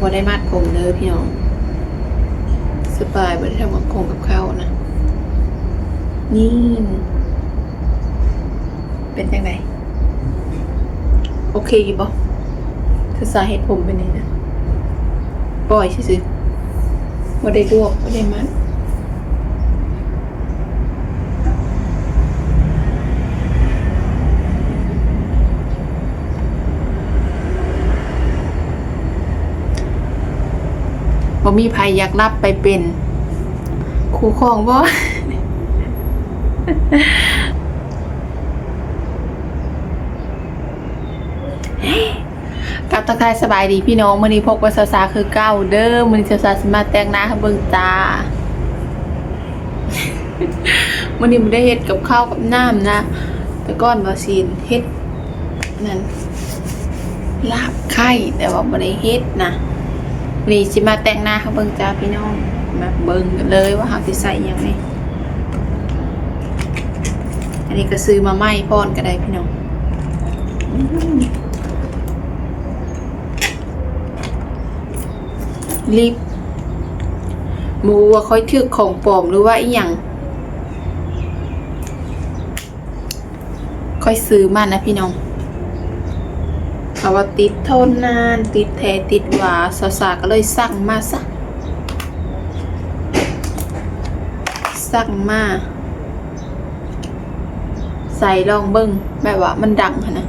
บ่ได้มัดผมเด้อพี่น้องสบายบ่ได้ทำกับคงกับข้าวนะ นี่ เป็นยังไงโอเคอยู่บ่คือสาเหตุผมเป็นนี่นะ ปล่อยซื่อๆบ่ได้ลวกบ่ได้มัด บ่มีภัยอยากรับไปเป็นครูของบ่กับทักทายสบายดีพี่น้องมื้อนี้พบกับสาวๆคือเก้าเด้อมื้อนี้สาวๆสมาแต่งหน้าเบิ่งตามื้อนี้บ่ได้เฮ็ดกับข้าวกับน้ำนะ แต่ก่อนบ่ซีนเฮ็ดนั่นลาบไข่แต่ว่าบ่ได้เฮ็ดนะ นนี้สิมาแต่งหน้าให้เบิ่งจ้าพี่น้องมาเบิ่งกันเลยว่าเฮาสิใส่ยังนี่อันนี้ก็ซื้อมาใหม่พอนก็ได้พี่น้องรีบมูว่าค่อยถือของปลอมหรือว่าอีหยังค่อยซื้อมานะพี่น้อง เอาว่าติดทนนาน ติดแทติดหวาสาสาก็เลยสั่งมาซะสั่งมา ใส่ลองเบิ้งแบบว่ามันดังนะ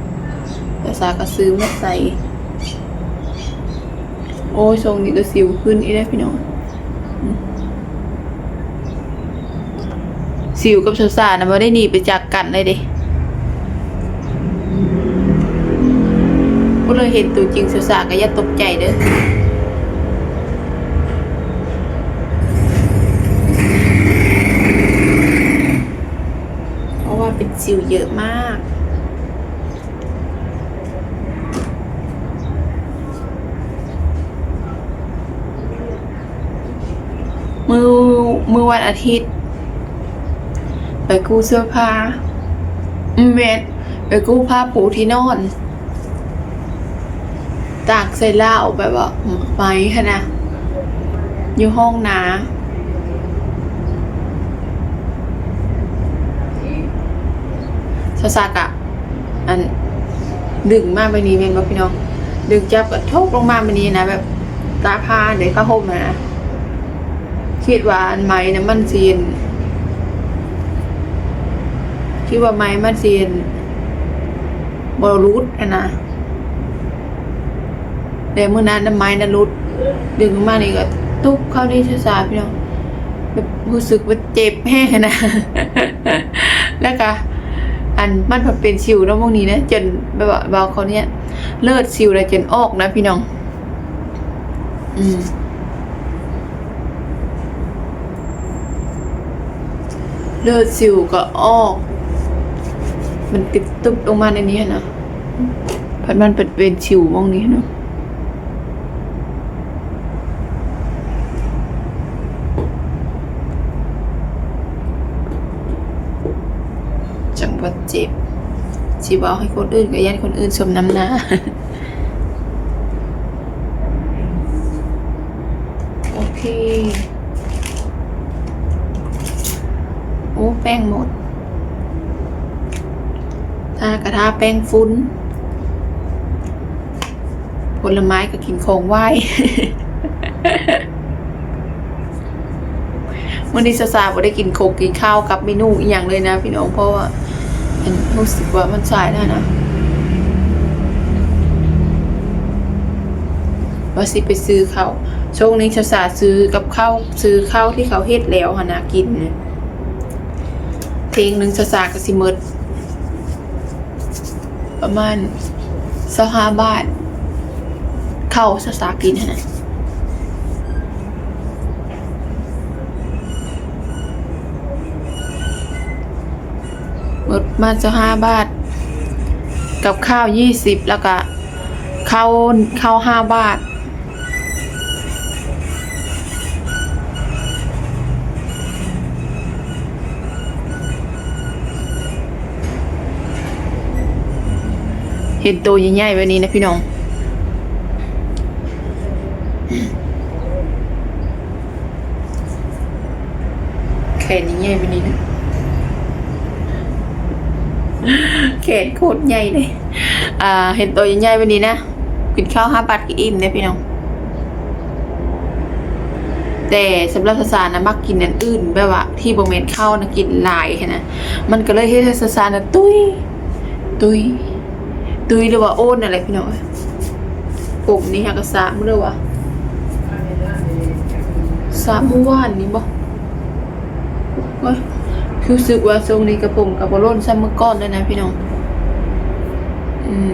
สาสาก็ซื้อมาใส่ โอ้ยทรงนี้ก็สิวขึ้นอีได้พี่น้องสิวกับสาสานะไม่ได้หนีไปจากกันเลยเด้ เลยเห็นตัวจริงสาวๆก็อย่าตกใจเด้อเพราะว่าเป็นสิวเยอะมากมือมือวันอาทิตย์ ไปกู้เสื้อผ้าอืมเวทไปกู้ผ้าปูที่นอน ตากใส่เหล้าแบบว่าไม้ค่ะนะอยู่ห้องน้าสสักะ อันดึงมากไปนี้เป็นบ่พี่น้อง ดึงจับกระทบลงมาไปนี้นะแบบตาพาเดี๋ยวผ้าห่มนะคิดว่าอันไม้นะมันเซียนคิดว่าไม้มันเซียนบอรูดนะ แต่เมื่อนั้นน้ำไม้นั้นรุด ดึงมานี่ก็ตุ๊บเข้าที่ชสาพี่น้องแบบรู้สึกว่าเจ็บแห้งนะแล้วก็อันมันผัดเป็นสิวนะพวกนี้นะจนแบบว่าเบาเขาเนี้ยเลือดสิวอะไรจนออกนะพี่น้อง อืมเลือดสิวก็ออก มันติดตุบลงมาในนี้นะพัดมันเป็นเป็นสิวมองนี้เนาะ จังหวัดเจ็บ สิบอกให้คนอื่นก็ยันคนอื่นสมน้ำหน้าโอเค โอ้แป้งหมดถ้ากระทาแป้งฟุ้น ผลไม้ก็กินของไหววันนี้สาวๆบ่ได้กินโคกกินข้าวกับเมนูอีกอย่างเลยนะพี่น้องเพราะว่า อันรู้สึกว่ามันสายแล้วนะว่าสิไปซื้อข้าวช่วงนี้สาวๆซื้อกับข้าวซื้อข้าวที่เขาเฮ็ดแล้วหนนะกินเนี่ยเพลงหนึ่งสาวๆก็สิมดประมาณสห้าบาทข้าวสากินหั้นนะ มดมาจะห้าบาท กับข้าวยี่สิบแล้วก็ข้าวข้าวห้าบาท เห็นตัวใหญ่ๆแบบนี้นะพี่น้องแขนนี่ใหญ่ไปนิดนึง แขนโคตรใหญ่เลยอ่า เห็นตัวใหญ่ๆไปนี้นะกินข้าวห้าบาทกี่อิ่มเนี่ยพี่น้อง แต่สำหรับสสารนะมักกินอันอื่นแบบว่า ที่บงเมนข้าวนะกินหลายแค่นะมันก็เลยให้สสารนะตุยตุยตุยหรือว่าโอนอะไรพี่น้องผมนี่ฮะก็สามเลยว่ะสามเมื่อวานนี้บ่เว้ย รู้สึกว่าทรงนี้กระผมกับบร่นซ้ำเมื่อก่อนเลยนะพี่น้อง อืม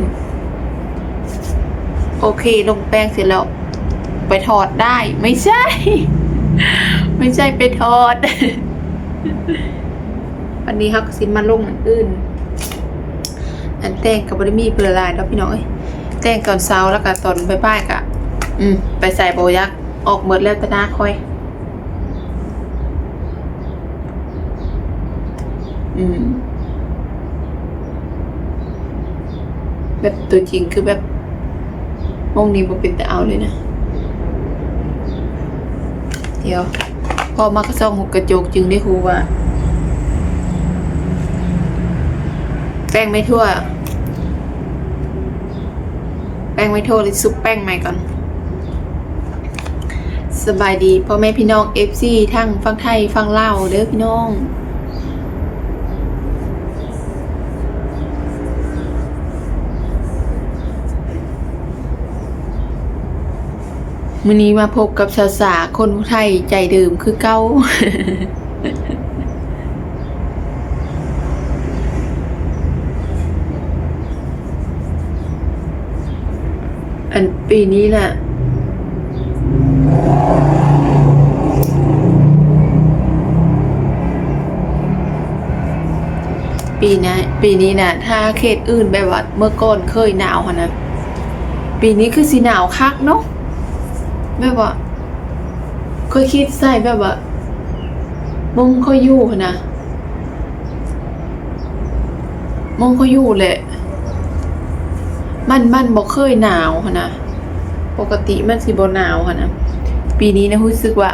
โอเค ลงแป้งเสร็จแล้ว ไปถอดได้ ไม่ใช่ ไม่ใช่ไปถอด วันนี้เขาก็สิมาลงอันอื่น อันแต่งกับบริมีเปลือยลายแล้วพี่น้องเอ้ยแต่งตอนเช้าแล้วก็ตอนบ่ายๆกะ อืม ไปใส่โบยัก ออกเมิดแล้วตหนาคอย อืม แบบตัวจริงคือแบบมองนี้บ่เป็นแต่เอาเลยนะ เดี๋ยว พอมากระซ่องหุกกระจกจึงได้รู้ว่า แป้งไม่ทั่ว แป้งไม่ทั่วเลยซุปแป้งใหม่ก่อนสบายดีพ่อแม่พี่น้อง FC ทั้งฟังไทยฟังลาวเด้อพี่น้อง มื่อนี้มาพบกับสาสาคนไทยใจเดิมคือเก้า อันปีนี้แหละปีนะปีนี้นะถ้าเขตอื่นแบบว่าเมื่อก่อนเคยหนาวหั้นนะปีนี้คือสีหนาวคักเนาะ แบบว่าเคยคิดใส่แบบว่ามงเขาอยู่นะมงเขาอยู่แหละ มันมันบอกเคยหนาวนะปกติมันสิบ่หนาวนะปีนี้นะรู้สึกว่า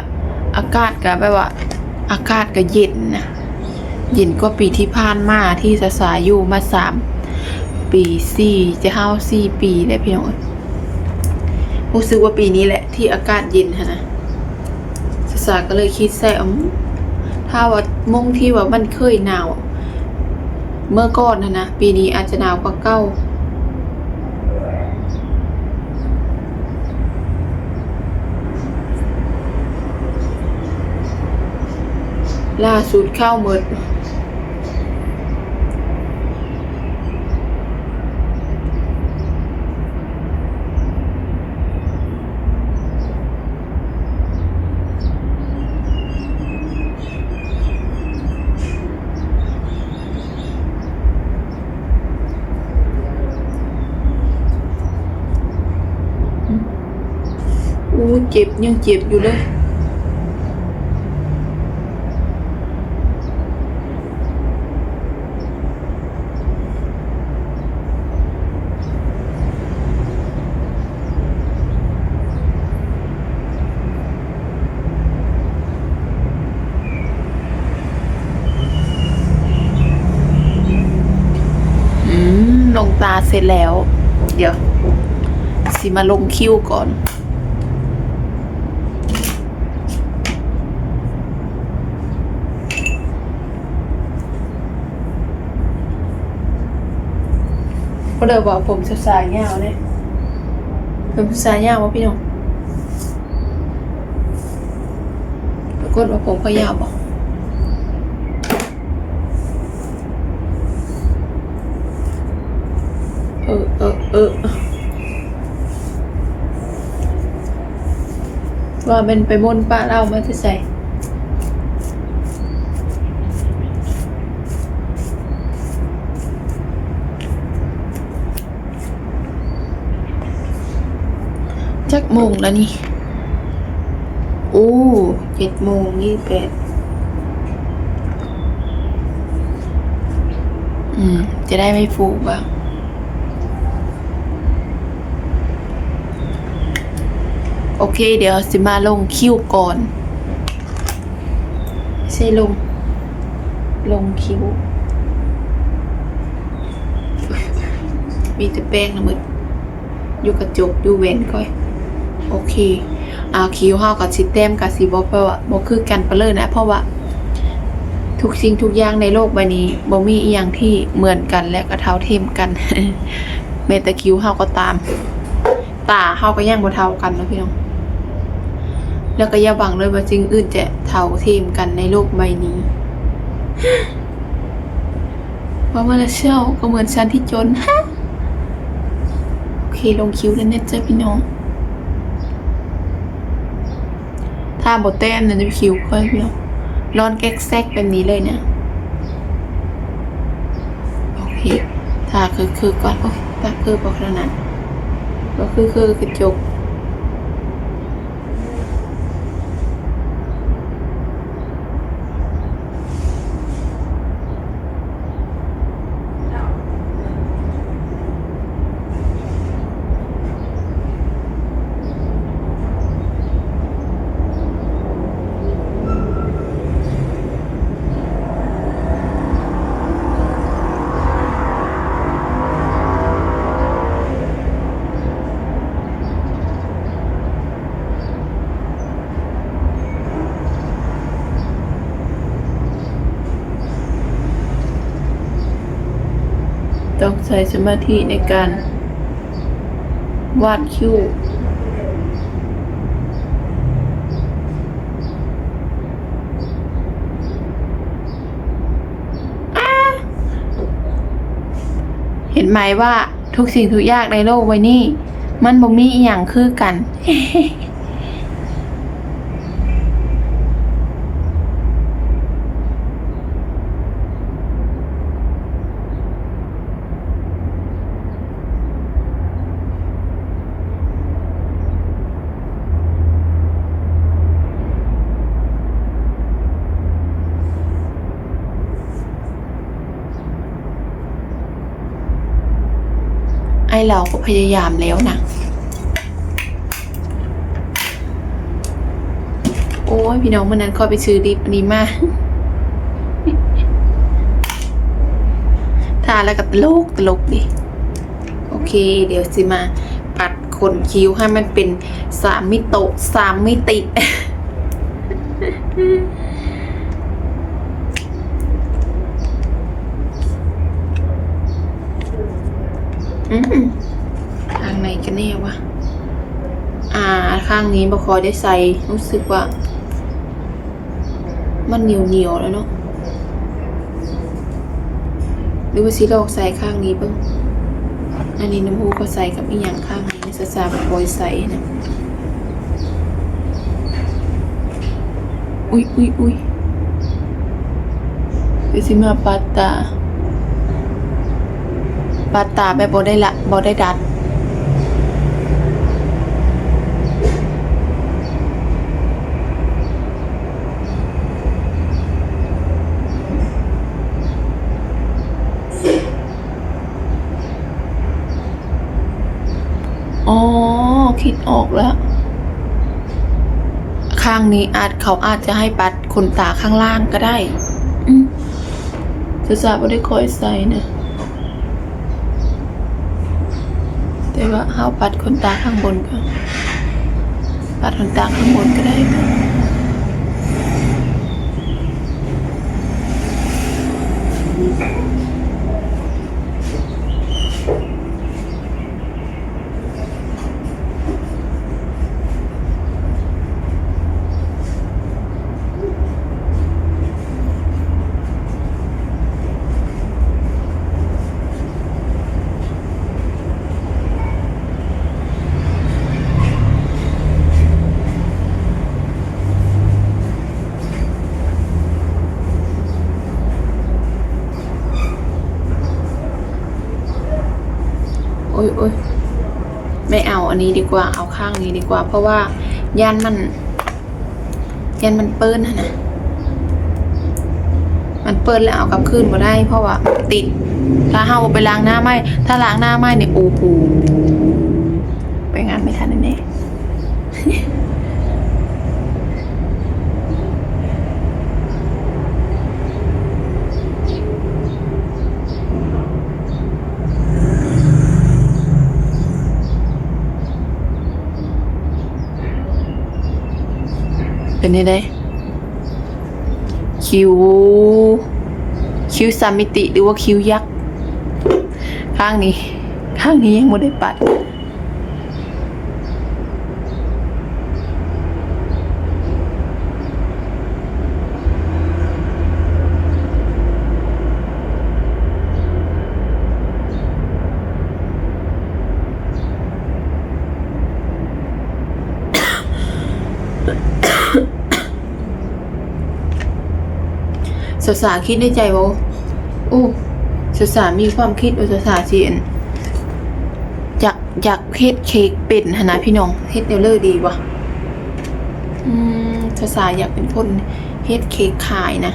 อากาศก็แบบว่า อากาศก็เย็นนะเย็นกว่าปีที่ผ่านมาที่สสายอยู่มาสามปีสี่จะเข้าสี่ปีแล้วพี่น้อง รู้สึกว่าปีนี้แหละที่อากาศเย็นฮะนะสสาก็เลยคิดใส่อืมถ้าว่ามงที่ว่ามันเคยหนาว เมื่อก่อนนะนะปีนี้อาจจะหนาวกว่าเก้าล่าสุดเข้าเมิดอู้ เจ็บยังเจ็บอยู่เลยอืมลงตาเสร็จแล้ว เดี๋ยว สิมาลงคิ้วก่อน ก็เลยบอกผมสสายเงาวเลยผมสายเงาวะพี่น้องปรากฏว่าผมก็ยาวบอกเออเออเออว่าเป็นไปมนป้าเล่ามาจะใส่ จักโมงแล้วนี่ โอ้เจ็ดโมงยี่สิบแปดอืม จะได้ไม่ฟูบ้างโอเค เดี๋ยวสิมาลงคิวก่อนไม่ใช่ลง ลงคิวมีแต่แป้งนะมึดอยู่กระจกอยู่เว้นก่อย โอเคอ่าคิวเฮากับสิเต็มกับสิบ่เพราะว่าบ่คือกันไปเลยนะ เพราะว่า ทุกสิ่งทุกอย่างในโลกใบนี้บ่มีอีหยังที่เหมือนกันและก็เท่าเทียมกันแม้แต่คิวเฮาก็ตาม ตาเฮาก็ยังบ่เท่ากันนะพี่น้องแล้วก็อย่าหวังเลยว่าสิ่งอื่นจะเท่าเทียมกันในโลกใบนี้ว่ามาแล้วเชี่ยวก็เหมือนฉันที่จนฮะโอเคลงคิวแล้วเนี่ยจ้ะพี่น้อง ถ้าบทแต้มเนี่ยจะคิวค่อยพี่น้องร้อนแก๊กแซกแบบนี้เลยเนี่ย โอเค ถ้าคือคือก่อนโอ้ยถ้าคือบอกแล้วนั้นก็คือคือกระจก ใช้สมาธิในการวาดคิ้วเห็นไหมว่าทุกสิ่งทุกอย่างในโลกใบนี้ มันบ่มีอีหยังคือกัน เราก็พยายามแล้วนะโอ้ยพี่น้องวันนั้นก็ไปซื้อดิบอันนี้มาทาแล้วก็ตลกตลกดิ โอเค เดี๋ยวสิมาปัดขนคิ้วให้มันเป็นสามมิโตสามมิติ อืมทางไหนกันแน่วะ อ่า ข้างนี้บคอยได้ใส่รู้สึกว่า มันเหนียวเหนียวๆแล้วเนาะหรือว่าสิลอกใส่ข้างนี้บ้างอันนี้น้ำมูก็ใส่กับอีหยังข้างนี้สซาบคอยใส่นะอุ้ยอุ้ยอุ้ยเดี๋ยวสิมาปัดตาปัดตาแบบบ่ได้ละบ่ได้ดัด อ๋อ คิดออกแล้ว ข้างนี้อาจเขาอาจจะให้ปัดขนตาข้างล่างก็ได้อืมจะสาบไม่ได้คอยใส่นะแต่ว่าเฮาปัดขนตาข้างบนก็ปัดขนตาข้างบนก็ได้ค่ะ ไม่เอาอันนี้ดีกว่าเอาข้างนี้ดีกว่า เพราะว่ายันมันยันมันเปิ้ลนะนะมันเปิ้ลแล้วเอากลับคืนมาได้ เพราะว่าติด ถ้าเฮาไปล้างหน้าไหมถ้าล้างหน้าไหมเนี่ยโอ้โหไปงานไม่ทันแน่ เป็นยังไงคิ้วคิ้วสามมิติหรือว่าคิ้วยักษ์ ข้างนี้ ข้างนี้ยังไม่ได้ปัด สาวสาคิดในใจว่าโอ้สาวสามีความคิดว่าสาวสาเสียนอยากอยากเฮ็ดเค้กเป็นหนนะพี่น้องเฮ็ดเดลเลอร์ดีวะอืมสาวสาอยากเป็นคนเฮ็ดเค้กขายนะ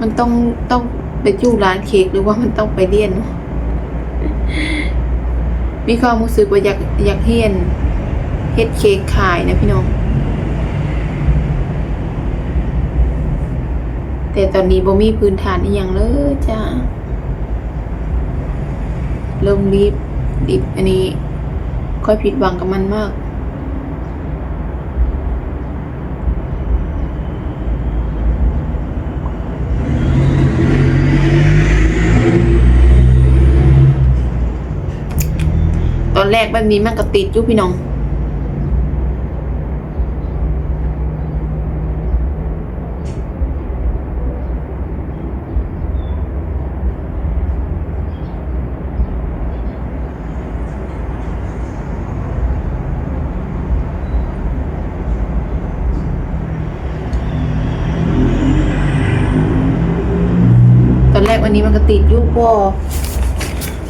มันต้องต้องไปอยู่ร้านเค้กหรือว่ามันต้องไปเรียน มีความรู้สึกว่าอยากอยากเฮียนเฮ็ดเค้กขายนะพี่น้อง แต่ตอนนี้บ่มีพื้นฐานอีหยังเลยจ้าเริ่มรีบรีบอันนี้ค่อยผิดหวังกับมันมาก ตอนแรกแบบนี้มันก็ติดอยู่พี่น้อง ตอนแรกวันนี้มันก็ พอ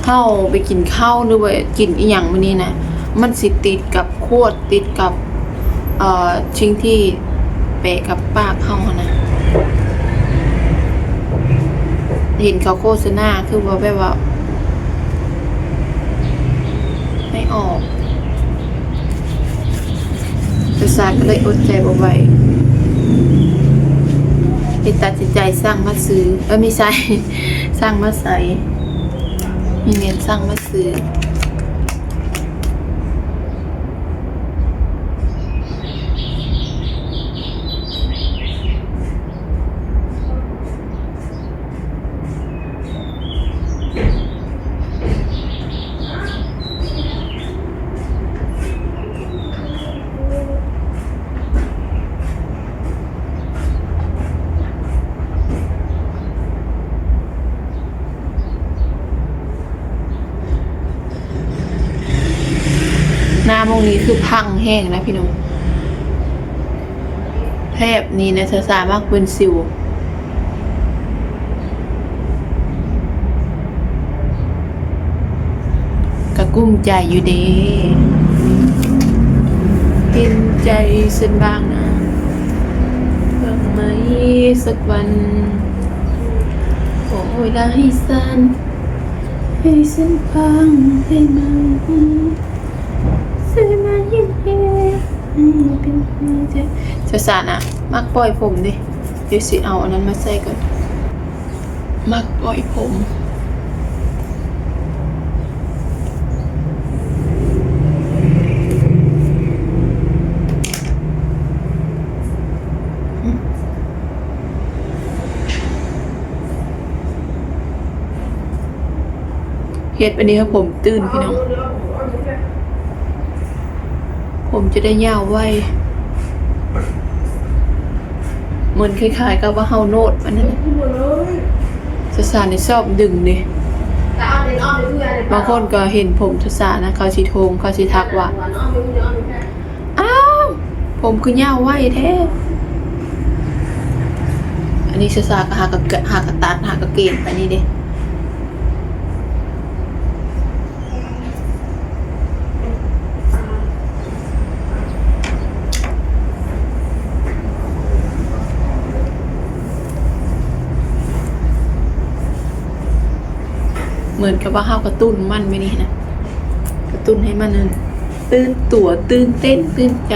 เข้าไปกินข้าวหรือว่ากินอีหยังวันนี้นะมันสิติดกับขวดติดกับเอ่อชิ้งที่เปะกับปากเข้านะเห็นเขาโฆษณาคือว่าแบบว่า ไม่ออกภาษาก็เลยอดใจบ่ไหว ไปตัดสินใจสร้างมาซื้อเออไม่ใช่ สร้างมาใส่มีเงินสร้างมาซื้อ หน้ามงนี้คือพัง แห้งนะพี่น้องแทบนี้นะสามารถเป็นสิวกระกุ้มใจอยู่เดีเห็นใจฉันบ้างนะเพื่อไหมสักวันขอเวลาให้สั้นให้ฉันฟังให้มันซื้อมาเย็นเย็นให้เป็นหัว ใจเจ้าสารอะ มักปล่อยผมดิเดี๋ยวสิเอาอันนั้นมาใส่ก่อน มักปล่อยผมเฮ็ดอันนี้ครับผมตื่นพี่น้อง ผมจะได้ยาวไวเห มือนคล้ายๆกับว่าเฮาโนดมันนั่นแหละสสารในชอบดึงดิบางคนก็เห็นผมสสารนะเขาสิโทงเขาสิทักว่าอ้าวผมคือยาวไวแท้อันนี้สสารก็หากะเกะหากะตัดหากะเกณฑ์ไปนี่เด้ มือนกับว่าเข้ากระตุ้นมันไม่นี่นะกระตุ้นให้มันนั่นตื่นตัวตื่นเต้นตื่นใจ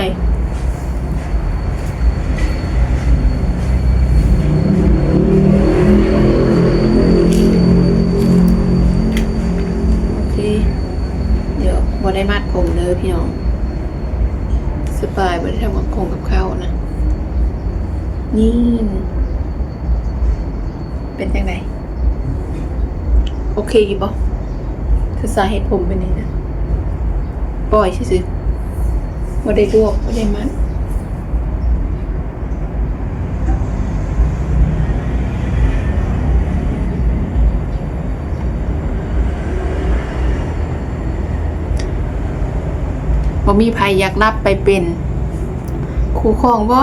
เคกี่บอคือสาเหตุผมเป็นยังไงปล่อยซื่อๆบ่ได้ลวกบ่ได้มัดบ่มีภัยอยากรับไปเป็นครูของบ่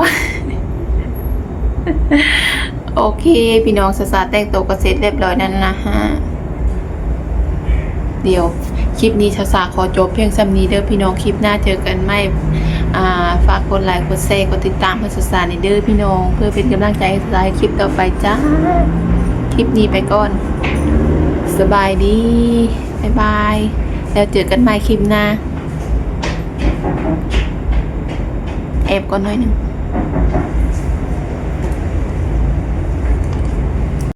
โอเค พี่น้องสาสาแต่งตัวก็เสร็จเรียบร้อยนั่นนะฮะ เดียว คลิปนี้ชาสาขอจบเพียงซ้ำนี้เด้อพี่น้องคลิปหน้าเจอกันไม่ฝากกดไลค์กดแชร์กดติดตามเพื่อสสาในเด้อพี่น้อง เพื่อเป็นกำลังใจให้สสาคลิปต่อไปจ้า คลิปนี้ไปก่อน สบายดีบายบาย แล้วเจอกันใหม่คลิปหน้าแอบก่อนหน่อยหนึ่ง